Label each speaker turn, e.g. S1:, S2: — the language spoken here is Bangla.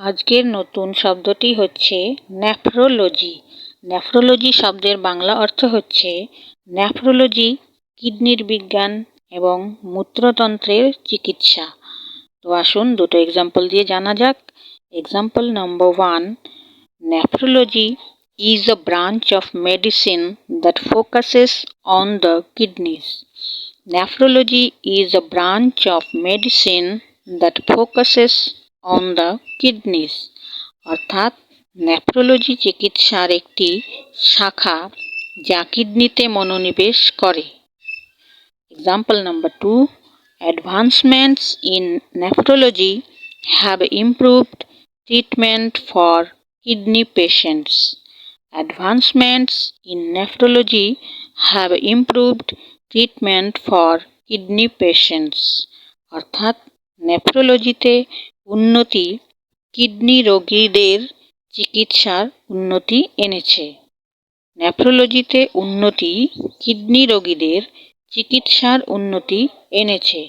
S1: আজকের নতুন শব্দটি হচ্ছে নেফ্রোলজি নেফ্রোলজি শব্দের বাংলা অর্থ হচ্ছে নেফ্রোলজি কিডনির বিজ্ঞান এবং মূত্রতন্ত্রের চিকিৎসা। তো আসুন দুটো এক্সাম্পল দিয়ে জানা যাক। Example number one nephrology is a branch of medicine that focuses on the kidneys nephrology is a branch of medicine that focuses on the kidneys অর্থাৎ নেফ্রোলজি চিকিৎসার একটি শাখা যা কিডনিতে মনোনিবেশ করে। Example number two advancements in nephrology have improved treatment for kidney patients advancements in nephrology have improved treatment for kidney patients অর্থাৎ নেফ্রোলজিতে উন্নতি কিডনি রোগীদের চিকিৎসার উন্নতি এনেছে। নেফ্রোলজিতে উন্নতি কিডনি রোগীদের চিকিৎসার উন্নতি এনেছে।